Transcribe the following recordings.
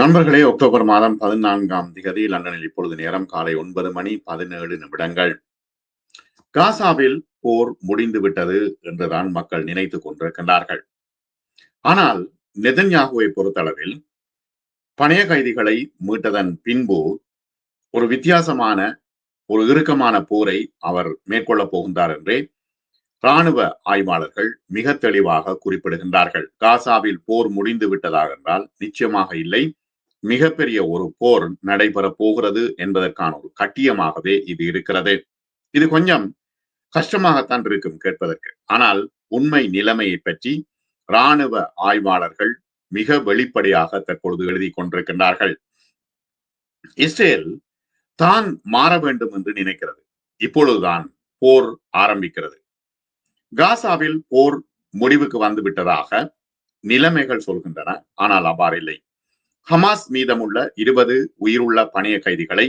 நண்பர்களே அக்டோபர் மாதம் பதினான்காம் திகதி லண்டனில் இப்பொழுது நேரம் காலை ஒன்பது மணி பதினேழு நிமிடங்கள். காசாவில் போர் முடிந்து விட்டது என்றுதான் மக்கள் நினைத்துக் கொண்டிருக்கின்றார்கள். ஆனால் நெதன்யாகுவை பொறுத்தளவில் பணைய கைதிகளை மீட்டதன் பின்பு ஒரு வித்தியாசமான ஒரு இறுக்கமான போரை அவர் மேற்கொள்ளப் போகின்றார் என்றே இராணுவ ஆய்வாளர்கள் மிக தெளிவாக குறிப்பிடுகின்றார்கள். காசாவில் போர் முடிந்து விட்டதாக என்றால் நிச்சயமாக இல்லை. மிகப்பெரிய ஒரு போர் நடைபெற போகிறது என்பதற்கான ஒரு கட்டியமாகவே இது இருக்கிறது. இது கொஞ்சம் கஷ்டமாகத்தான் இருக்கும் கேட்பதற்கு. ஆனால் உண்மை நிலைமையை பற்றி இராணுவ ஆய்வாளர்கள் மிக வெளிப்படையாக தற்பொழுது எழுதி கொண்டிருக்கின்றார்கள். இஸ்ரேல் தான் மாற வேண்டும் என்று நினைக்கிறது. இப்பொழுதுதான் போர் ஆரம்பிக்கிறது. காசாவில் போர் முடிவுக்கு வந்து விட்டதாக நிலைமைகள் சொல்கின்றன. ஆனால் அவ்வாறில்லை. ஹமாஸ் மீதமுள்ள இருபது உயிருள்ள பணைய கைதிகளை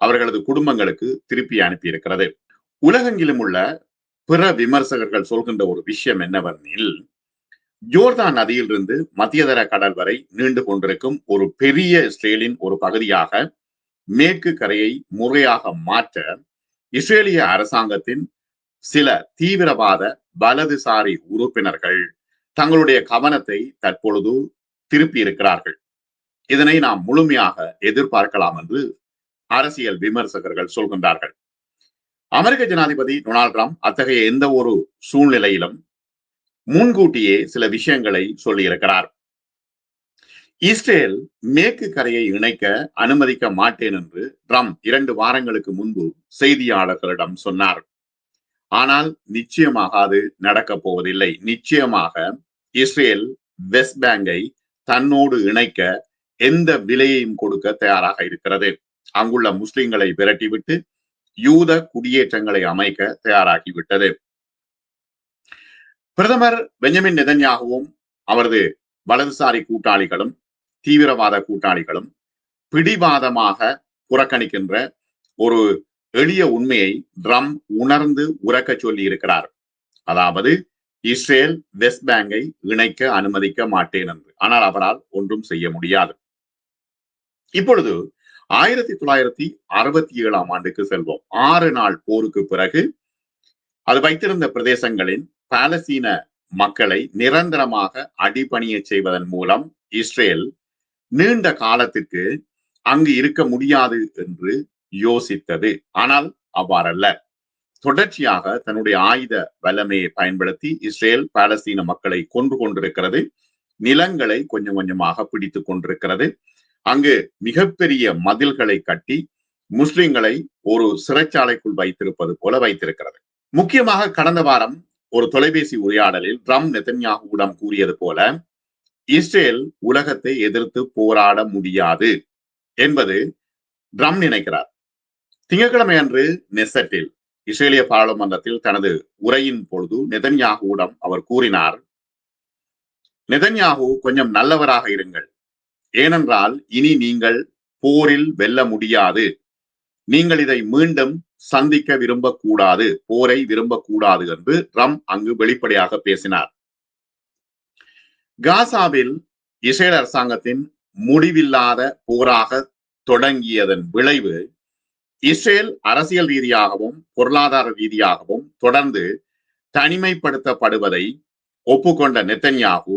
அவர்களது குடும்பங்களுக்கு திருப்பி அனுப்பியிருக்கிறது. உலகெங்கிலும் உள்ள பிற விமர்சகர்கள் சொல்கின்ற ஒரு விஷயம் என்னவெனில் ஜோர்தான் நதியிலிருந்து மத்தியதர கடல் வரை நீண்டு கொண்டிருக்கும் ஒரு பெரிய இஸ்ரேலின் ஒரு பகுதியாக மேற்கு கரையை முறையாக மாற்ற இஸ்ரேலிய அரசாங்கத்தின் சில தீவிரவாத வலதுசாரி உறுப்பினர்கள் தங்களுடைய கவனத்தை தற்பொழுது திருப்பி இருக்கிறார்கள் இதனை நாம் முழுமையாக எதிர்பார்க்கலாம் என்று அரசியல் விமர்சகர்கள் சொல்கின்றார்கள். அமெரிக்க ஜனாதிபதி டொனால்ட் ட்ரம்ப் அத்தகைய எந்த ஒரு சூழ்நிலையிலும் முன்கூட்டியே சில விஷயங்களை சொல்லியிருக்கிறார். இஸ்ரேல் மேற்கு கரையை இணைக்க அனுமதிக்க மாட்டேன் என்று ட்ரம்ப் இரண்டு வாரங்களுக்கு முன்பு செய்தியாளர்களிடம் சொன்னார். ஆனால் நிச்சயமாக அது நடக்கப் போவதில்லை. நிச்சயமாக இஸ்ரேல் வெஸ்ட் பேங்கை தன்னோடு இணைக்க எந்த விலையையும் கொடுக்க தயாராக இருக்கிறது. அங்குள்ள முஸ்லிம்களை விரட்டிவிட்டு யூத குடியேற்றங்களை அமைக்க தயாராகிவிட்டது. பிரதமர் பெஞ்சமின் நெதன்யாகவும் அவரது வலதுசாரி கூட்டாளிகளும் தீவிரவாத கூட்டாளிகளும் பிடிவாதமாக புறக்கணிக்கின்ற ஒரு எளிய உண்மையை ட்ரம் உணர்ந்து உறக்க சொல்லி இருக்கிறார் அதாவது இஸ்ரேல் வெஸ்ட் பேங்கை இணைக்க அனுமதிக்க மாட்டேன் என்று. ஆனால் அவரால் ஒன்றும் செய்ய முடியாது. இப்பொழுது ஆயிரத்தி தொள்ளாயிரத்தி அறுபத்தி ஏழாம் ஆண்டுக்கு செல்வோம். ஆறு நாள் போருக்கு பிறகு அது வைத்திருந்த பிரதேசங்களின் பாலஸ்தீன மக்களை நிரந்தரமாக அடிபணிய செய்வதன் மூலம் இஸ்ரேல் நீண்ட காலத்திற்கு அங்கு இருக்க முடியாது என்று யோசித்தது. ஆனால் அவ்வாறல்ல. தொடர்ச்சியாக தன்னுடைய ஆயுத வல்லமையை பயன்படுத்தி இஸ்ரேல் பாலஸ்தீன மக்களை கொன்று கொண்டிருக்கிறது. நிலங்களை கொஞ்சம் கொஞ்சமாக பிடித்து கொண்டிருக்கிறது. அங்கு மிகப்பெரிய மதில்களை கட்டி முஸ்லிம்களை ஒரு சிறைச்சாலைக்குள் வைத்திருப்பது போல வைத்திருக்கிறது. முக்கியமாக கடந்த வாரம் ஒரு தொலைபேசி உரையாடலில் ட்ரம் நெதன்யாகுவிடம் கூறியது போல இஸ்ரேல் உலகத்தை எதிர்த்து போராட முடியாது என்பது ட்ரம் நினைக்கிறார். திங்கட்கிழமை அன்று நெசட்டில் இஸ்ரேலிய பாராளுமன்றத்தில் தனது உரையின் பொழுது நெதன்யாகுவிடம் அவர் கூறினார் நெதன்யாகு கொஞ்சம் நல்லவராக இருங்கள். ஏனென்றால் இனி நீங்கள் போரில் வெல்ல முடியாது. நீங்கள் இதை மீண்டும் சந்திக்க விரும்பக்கூடாது போரை விரும்பக்கூடாது என்று ட்ரம் அங்கு வெளிப்படையாக பேசினார். காசாவில் இஸ்ரேல் அரசாங்கத்தின் முடிவில்லாத போராக தொடங்கியதன் விளைவு இஸ்ரேல் அரசியல் ரீதியாகவும் பொருளாதார ரீதியாகவும் தொடர்ந்து தனிமைப்படுத்தப்படுவதை ஒப்புக்கொண்ட நெத்தன்யாகு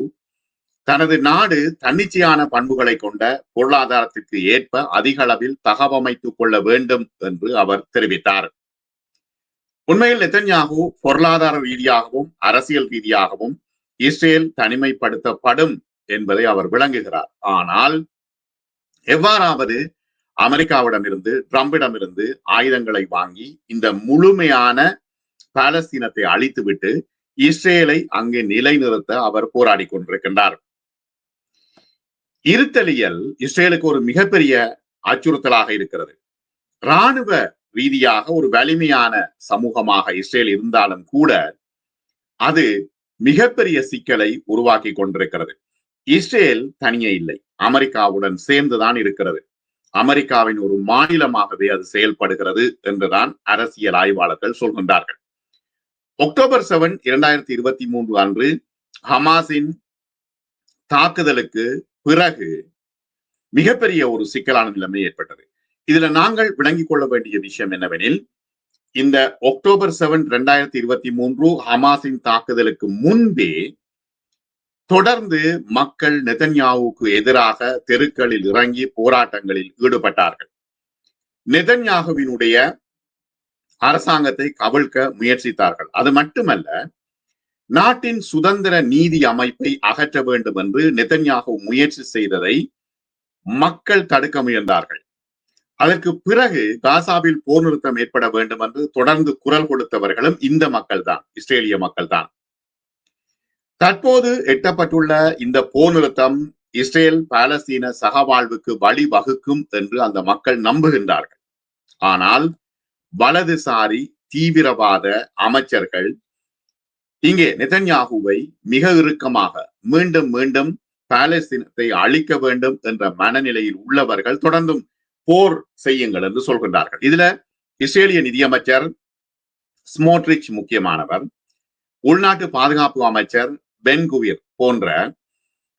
தனது நாடு தன்னிச்சையான பண்புகளை கொண்ட பொருளாதாரத்திற்கு ஏற்ப அதிக அளவில் தகவமைத்துக் கொள்ள வேண்டும் என்று அவர் தெரிவித்தார். உண்மையில் நெத்தன்யாகு பொருளாதார ரீதியாகவும் அரசியல் ரீதியாகவும் இஸ்ரேல் தனிமைப்படுத்தப்படும் என்பதை அவர் விளங்குகிறார். ஆனால் எவ்வாறாவது அமெரிக்காவிடமிருந்து ட்ரம்பிடமிருந்து ஆயுதங்களை வாங்கி இந்த முழுமையான பாலஸ்தீனத்தை அழித்துவிட்டு இஸ்ரேலை அங்கே நிலைநிறுத்த அவர் போராடி கொண்டிருக்கின்றார். இருத்தலியல் இஸ்ரேலுக்கு ஒரு மிகப்பெரிய அச்சுறுத்தலாக இருக்கிறது. இராணுவ ரீதியாக ஒரு வலிமையான சமூகமாக இஸ்ரேல் இருந்தாலும் கூட அது மிகப்பெரிய சிக்கலை உருவாக்கி கொண்டிருக்கிறது. இஸ்ரேல் தனியே இல்லை. அமெரிக்காவுடன் சேர்ந்துதான் இருக்கிறது. அமெரிக்காவின் ஒரு மாநிலமாகவே அது செயல்படுகிறது என்றுதான் அரசியல் ஆய்வாளர்கள் சொல்கின்றார்கள். அக்டோபர் செவன் இரண்டாயிரத்தி இருபத்தி மூன்று அன்று ஹமாஸின் தாக்குதலுக்கு பிறகு மிகப்பெரிய ஒரு சிக்கலான நிலைமை ஏற்பட்டது. இதுல நாங்கள் விளங்கிக் கொள்ள வேண்டிய விஷயம் என்னவெனில் இந்த அக்டோபர் செவன் இரண்டாயிரத்தி இருபத்தி மூன்று ஹமாஸின் தாக்குதலுக்கு முன்பே தொடர்ந்து மக்கள் நெதன்யாவுக்கு எதிராக தெருக்களில் இறங்கி போராட்டங்களில் ஈடுபட்டார்கள். நெதன்யாகுவினுடைய அரசாங்கத்தை கவிழ்க்க முயற்சித்தார்கள். அது மட்டுமல்ல நாட்டின் சுதந்திர நீதி அமைப்பை அகற்ற வேண்டும் என்று நெதன்யாகு முயற்சி செய்ததை மக்கள் தடுக்க முயன்றார்கள். அதற்கு பிறகு காசாவில் போர் நிறுத்தம் ஏற்பட வேண்டும் என்று தொடர்ந்து குரல் கொடுத்தவர்களும் இந்த மக்கள் தான் இஸ்ரேலிய மக்கள் தான் தற்போது எட்டப்பட்டுள்ள இந்த போர் நிறுத்தம் இஸ்ரேல் பாலஸ்தீன சகவாழ்வுக்கு வழிவகுக்கும் என்று அந்த மக்கள் நம்புகின்றார்கள். ஆனால் வலதுசாரி தீவிரவாத அமைச்சர்கள் இங்கே நெதன்யாகுவை மிக இறுக்கமாக மீண்டும் மீண்டும் பாலஸ்தீனத்தை அழிக்க வேண்டும் என்ற மனநிலையில் உள்ளவர்கள் தொடர்ந்தும் போர் செய்யுங்கள் என்று சொல்கின்றார்கள். இதுல இஸ்ரேலிய நிதியமைச்சர் ஸ்மோட்ரிச் முக்கியமானவர் உள்நாட்டு பாதுகாப்பு அமைச்சர் பென்குவிர் போன்ற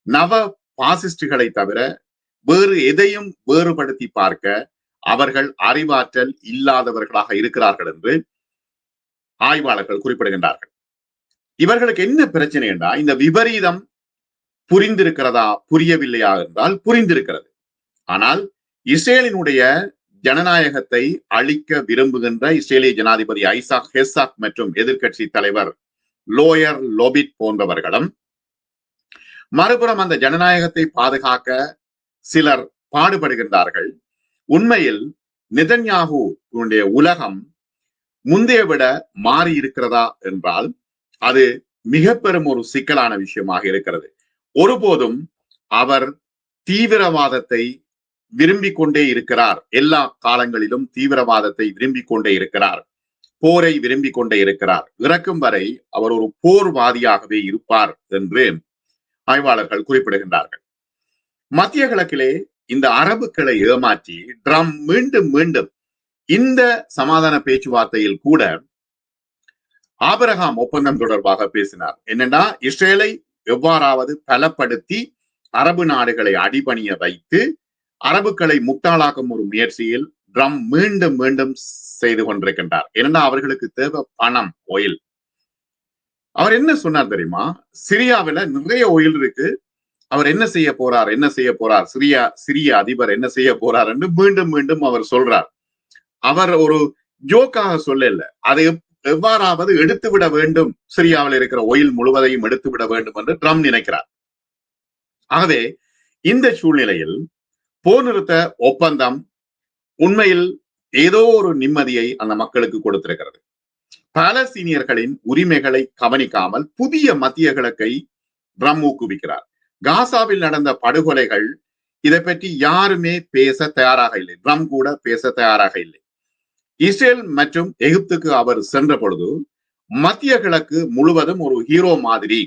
நவ பாசிஸ்டுகளை தவிர வேறு எதையும் வேறுபடுத்தி பார்க்க அவர்கள் அறிவாற்றல் இல்லாதவர்களாக இருக்கிறார்கள் என்று ஆய்வாளர்கள் குறிப்பிடுகின்றார்கள். இவர்களுக்கு என்ன பிரச்சனை என்றால் இந்த விபரீதம் புரிந்திருக்கிறதா புரியவில்லையா என்றால் புரிந்திருக்கிறது. ஆனால் இஸ்ரேலினுடைய ஜனநாயகத்தை அழிக்க விரும்புகின்ற இஸ்ரேலிய ஜனாதிபதி ஐசாக் ஹெசாக் மற்றும் எதிர்கட்சி தலைவர் லோயர் லோபிட் போன்றவர்களும் மறுபுறம் அந்த ஜனநாயகத்தை பாதுகாக்க சிலர் பாடுபடுகின்றார்கள். உண்மையில் நிதன்யாகு உலகம் முந்தைய விட மாறி இருக்கிறதா என்றால் அது மிக பெரும் ஒரு சிக்கலான விஷயமாக இருக்கிறது. ஒருபோதும் அவர் தீவிரவாதத்தை விரும்பிக் கொண்டே இருக்கிறார். எல்லா காலங்களிலும் தீவிரவாதத்தை விரும்பிக் கொண்டே இருக்கிறார். போரை விரும்பிக் கொண்டே இருக்கிறார். இறக்கும் வரை அவர் ஒரு போர்வாதியாகவே இருப்பார் என்று ஆய்வாளர்கள் குறிப்பிடுகின்றார்கள். மத்திய கிழக்கிலே இந்த அரபுக்களை ஏமாற்றி ட்ரம் மீண்டும் மீண்டும் இந்த சமாதான பேச்சுவார்த்தையில் கூட ஆபரகாம் ஒப்பந்தம் தொடர்பாக பேசினார். என்னன்னா இஸ்ரேலை எவ்வாறாவது பலப்படுத்தி அரபு நாடுகளை அடிபணிய வைத்து அரபுக்களை முட்டாளாக்கும் ஒரு முயற்சியில் ட்ரம் மீண்டும் மீண்டும் செய்து கொண்டிருக்கின்றார். ஏனென்றா அவர்களுக்கு தேவை பணம் ஒயில் அவர் என்ன சொன்னார் தெரியுமா? சிரியாவில நிறைய ஒயில் இருக்கு. அவர் என்ன செய்ய போறார் என்ன செய்ய போறார் சிரியா சிரிய அதிபர் என்ன செய்ய போறார் என்று மீண்டும் மீண்டும் அவர் சொல்றார். அவர் ஒரு ஜோக்காக சொல்லல. அதை எவ்வாறாவது எடுத்து விட வேண்டும். சிரியாவில் இருக்கிற ஒயில் முழுவதையும் எடுத்து விட வேண்டும் என்று ட்ரம்ப் நினைக்கிறார். ஆகவே இந்த சூழ்நிலையில் போர் நிறுத்த ஒப்பந்தம் உண்மையில் ஏதோ ஒரு நிம்மதியை அந்த மக்களுக்கு கொடுத்திருக்கிறது. பாலஸ்தீனியர்களின் உரிமைகளை கவனிக்காமல் புதிய மத்திய கிழக்கை ட்ரம் ஊக்குவிக்கிறார். காசாவில் நடந்த படுகொலைகள் இதை பற்றி யாருமே பேச தயாராக இல்லை. ட்ரம் கூட பேச தயாராக இல்லை. இஸ்ரேல் மற்றும் எகிப்துக்கு அவர் சென்ற பொழுது மத்திய கிழக்கு முழுவதும் ஒரு ஹீரோ மாதிரி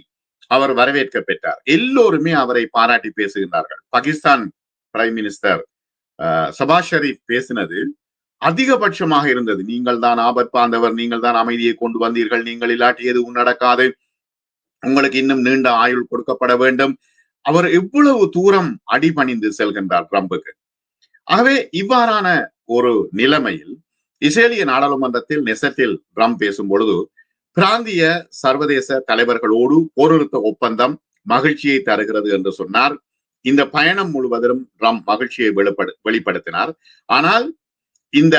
அவர் வரவேற்க பெற்றார். எல்லோருமே அவரை பாராட்டி பேசுகின்றார்கள். பாகிஸ்தான் பிரைம் மினிஸ்டர் சபாஷ் ஷரீப் பேசினது அதிகபட்சமாக இருந்தது. நீங்கள் தான் ஆபத் பாந்தவர் நீங்கள் தான் அமைதியை கொண்டு வந்தீர்கள் நீங்கள் இல்லாட்டி எதுவும் நடக்காது. உங்களுக்கு இன்னும் நீண்ட ஆயுள் கொடுக்கப்பட வேண்டும். அவர் எவ்வளவு தூரம் அடிபணிந்து செல்கின்றார் ட்ரம்புக்கு. ஆகவே இவ்வாறான ஒரு நிலைமையில் இஸ்ரேலிய நாடாளுமன்றத்தில் நெசட்டில் ட்ரம்ப் பேசும் பொழுது பிராந்திய சர்வதேச தலைவர்களோடு போரிருத்த ஒப்பந்தம் மகிழ்ச்சியை தருகிறது என்று சொன்னார். இந்த பயணம் முழுவதும் ட்ரம்ப் மகிழ்ச்சியை வெளிப்படு வெளிப்படுத்தினார். ஆனால் இந்த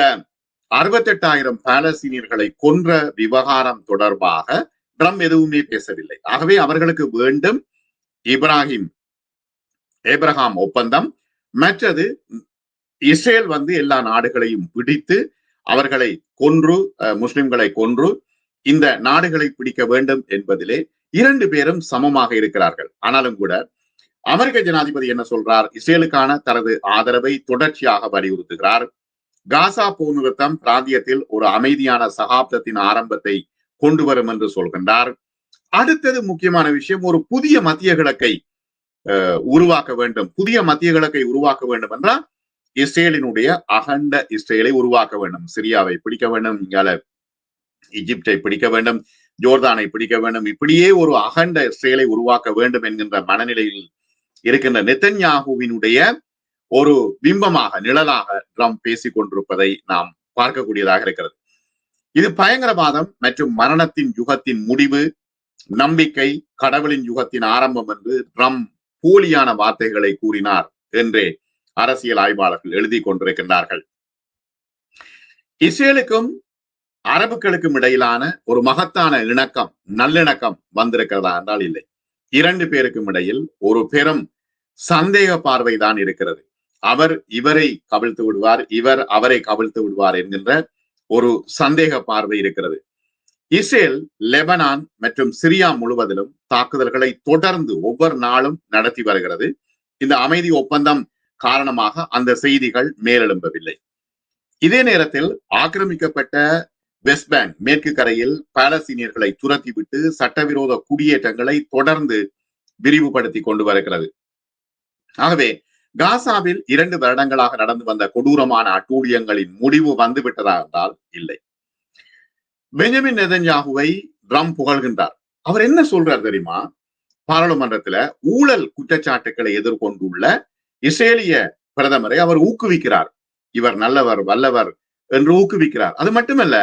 அறுபத்தெட்டாயிரம் பாலஸ்தீனியர்களை கொன்ற விவகாரம் தொடர்பாக ட்ரம்ப் எதுவுமே பேசவில்லை. ஆகவே அவர்களுக்கு வேண்டும் இப்ராஹிம் ஏப்ரஹாம் ஒப்பந்தம். மற்றது இஸ்ரேல் வந்து எல்லா நாடுகளையும் பிடித்து அவர்களை கொன்று முஸ்லிம்களை கொன்று இந்த நாடுகளை பிடிக்க வேண்டும் என்பதிலே இரண்டு பேரும் சமமாக இருக்கிறார்கள். ஆனாலும் கூட அமெரிக்க ஜனாதிபதி என்ன சொல்றார்? இஸ்ரேலுக்கான தனது ஆதரவை தொடர்ச்சியாக வலியுறுத்துகிறார். காசா போர் நிறுத்தம் பிராந்தியத்தில் ஒரு அமைதியான சகாப்தத்தின் ஆரம்பத்தை கொண்டு வரும் என்று சொல்கின்றார். அடுத்தது முக்கியமான விஷயம் ஒரு புதிய மத்திய கிழக்கை உருவாக்க வேண்டும். புதிய மத்திய கிழக்கை உருவாக்க வேண்டும் என்றால் இஸ்ரேலினுடைய அகண்ட இஸ்ரேலை உருவாக்க வேண்டும். சிரியாவை பிடிக்க வேண்டும். இங்கால எகிப்தை பிடிக்க வேண்டும். ஜோர்தானை பிடிக்க வேண்டும். இப்படியே ஒரு அகண்ட இஸ்ரேலை உருவாக்க வேண்டும் என்கின்ற மனநிலையில் இருக்கின்ற நெத்தன்யாகுவினுடைய ஒரு பிம்பமாக நிழலாக ட்ரம்ப் பேசிக் கொண்டிருப்பதை நாம் பார்க்கக்கூடியதாக இருக்கிறது. இது பயங்கரவாதம் மற்றும் மரணத்தின் யுகத்தின் முடிவு நம்பிக்கை கடவுளின் யுகத்தின் ஆரம்பம் என்று ட்ரம்ப் போலியான வார்த்தைகளை கூறினார் என்றே அரசியல் ஆய்வாளர்கள் எழுதி கொண்டிருக்கின்றார்கள். இஸ்ரேலுக்கும் அரபுக்களுக்கும் இடையிலான ஒரு மகத்தான இணக்கம் நல்லிணக்கம் வந்திருக்கிறதா என்றால் இல்லை. இரண்டு பேருக்கும் இடையில் ஒரு பெரும் சந்தேக பார்வைதான் இருக்கிறது. அவர் இவரை கவிழ்த்து விடுவார் இவர் அவரை கவிழ்த்து விடுவார் என்கின்ற ஒரு சந்தேக பார்வை இருக்கிறது. இஸ்ரேல் லெபனான் மற்றும் சிரியா முழுவதிலும் தாக்குதல்களை தொடர்ந்து ஒவ்வொரு நாளும் நடத்தி வருகிறது. இந்த அமைதி ஒப்பந்தம் காரணமாக அந்த செய்திகள் மேலெழும்பவில்லை. இதே நேரத்தில் ஆக்கிரமிக்கப்பட்ட வெஸ்ட் பேங்க் மேற்கு கரையில் பாலஸ்தீனியர்களை துரத்திவிட்டு சட்டவிரோத குடியேற்றங்களை தொடர்ந்து விரிவுபடுத்தி கொண்டு வருகிறது. ஆகவே காசாவில் இரண்டு வருடங்களாக நடந்து வந்த கொடூரமான அட்டூழியங்களின் முடிவு வந்துவிட்டதா என்றால் இல்லை. Benjamin நெதன்யாகுவை drum புகழ்கின்றார். அவர் என்ன சொல்றார் தெரியுமா? பாராளுமன்றத்துல ஊழல் குற்றச்சாட்டுக்களை எதிர்கொண்டுள்ள இஸ்ரேலிய பிரதமரை அவர் ஊக்குவிக்கிறார். இவர் நல்லவர் வல்லவர் என்று ஊக்குவிக்கிறார். அது மட்டுமல்ல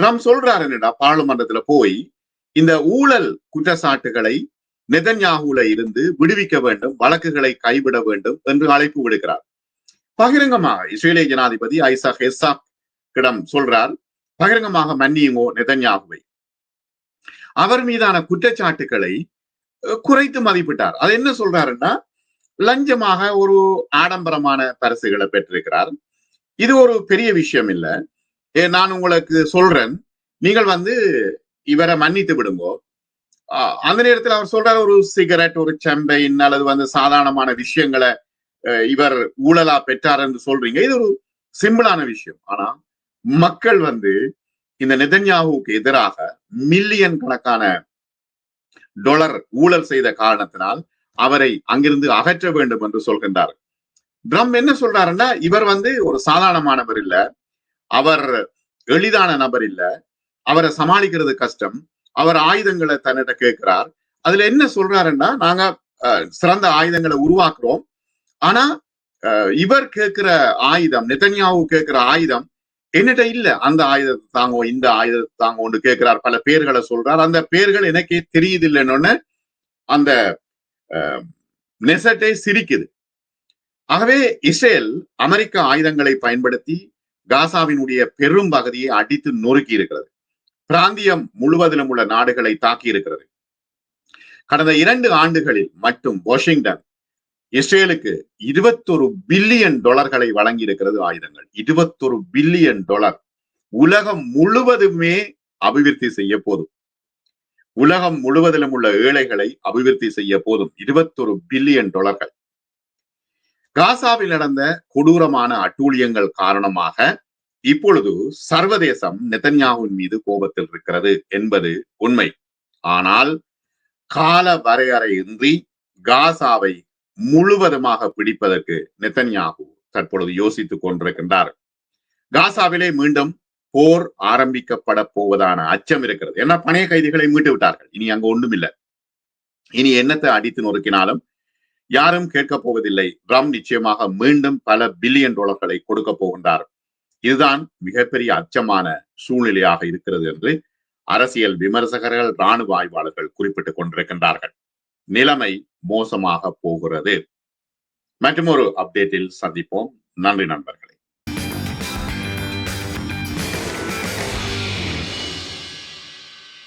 ட்ரம் சொல்றாரு என்னடா பாராளுமன்றத்துல போய் இந்த ஊழல் குற்றச்சாட்டுகளை நெதன்யாகுல இருந்து விடுவிக்க வேண்டும் வழக்குகளை கைவிட வேண்டும் என்று அழைப்பு விடுக்கிறார். பகிரங்கமாக இஸ்ரேலிய ஜனாதிபதி ஐசா கிடம் சொல்றார் பகிரங்கமாக மன்னியுங்கோ நெதன்யாகுவை. அவர் மீதான குற்றச்சாட்டுகளை குறைத்து மதிப்பிட்டார். அது என்ன சொல்றாருன்னா லஞ்சமாக ஒரு ஆடம்பரமான பரிசுகளை பெற்றிருக்கிறார். இது ஒரு பெரிய விஷயம் இல்ல. நான் உங்களுக்கு சொல்றேன். நீங்கள் வந்து இவரை மன்னித்து விடுங்கோ. அந்த நேரத்தில் அவர் சொல்றாரு ஒரு சிகரெட் ஒரு செம்பைன் அல்லது வந்து சாதாரணமான விஷயங்களை இவர் ஊழலா பெற்றார் என்று சொல்றீங்க. இது ஒரு சிம்பிளான விஷயம். ஆனா மக்கள் வந்து இந்த நெதன்யாவுக்கு எதிராக மில்லியன் கணக்கான டொலர் ஊழல் செய்த காரணத்தினால் அவரை அங்கிருந்து அகற்ற வேண்டும் என்று சொல்கின்றார் ட்ரம் என்ன சொல்றாருன்னா இவர் வந்து ஒரு சாதாரணமானவர் இல்ல. அவர் எளிதான நபர் இல்ல. அவரை சமாளிக்கிறது கஷ்டம். அவர் ஆயுதங்களை தன்னிட்ட கேட்கிறார். அதுல என்ன சொல்றாருன்னா நாங்க சிறந்த ஆயுதங்களை உருவாக்குறோம். ஆனா இவர் கேட்கிற ஆயுதம் நெதன்யாவு கேட்கிற ஆயுதம் என்னிட்ட இல்ல. அந்த ஆயுதத்தை தாங்கோ இந்த ஆயுதத்தை தாங்க கேட்கிறார். பல பேர்களை சொல்றார். அந்த பேர்கள் எனக்கே தெரியுது இல்லைன்னு அந்த நெசட்டே சிரிக்குது. ஆகவே இஸ்ரேல் அமெரிக்க ஆயுதங்களை பயன்படுத்தி காசாவினுடைய பெரும் பகுதியை அடித்து நொறுக்கி இருக்கிறது பிராந்தியம் முழுவதிலும் உள்ள நாடுகளை தாக்கி இருக்கிறது கடந்த இரண்டு ஆண்டுகளில் மட்டும் வாஷிங்டன் இஸ்ரேலுக்கு இருபத்தொரு பில்லியன் டாலர்களை வழங்கி இருக்கிறது ஆயுதங்கள். இருபத்தொரு பில்லியன் டாலர். உலகம் முழுவதுமே அபிவிருத்தி செய்ய போதும். உலகம் முழுவதிலும் உள்ள ஏழைகளை அபிவிருத்தி செய்ய போதும் இருபத்தொரு பில்லியன் டாலர்கள். காசாவில் நடந்த கொடூரமான அட்டூழியங்கள் காரணமாக இப்பொழுது சர்வதேசம் நெதன்யாவின் மீது கோபத்தில் இருக்கிறது என்பது உண்மை. ஆனால் கால வரையறையின்றி காசாவை முழுவதுமாக பிடிப்பதற்கு நெத்தன்யாகு தற்பொழுது யோசித்துக் கொண்டிருக்கின்றார். காசாவிலே மீண்டும் போர் ஆரம்பிக்கப்பட போவதான அச்சம் இருக்கிறது. ஏன்னா பணைய கைதிகளை மீட்டு விட்டார்கள். இனி அங்கு ஒன்றும் இல்லை இனி என்னத்தை அடித்து நொறுக்கினாலும் யாரும் கேட்கப் போவதில்லை. ட்ரம் நிச்சயமாக மீண்டும் பல பில்லியன் டாலர்களை கொடுக்க போகின்றார். இதுதான் மிகப்பெரிய அச்சமான சூழ்நிலையாக இருக்கிறது என்று அரசியல் விமர்சகர்கள் இராணுவ ஆய்வாளர்கள் குறிப்பிட்டுக் கொண்டிருக்கின்றார்கள். நிலைமை மோசமாக போகிறது. மற்றும் ஒரு அப்டேட்டில் சந்திப்போம். நன்றி நண்பர்களே.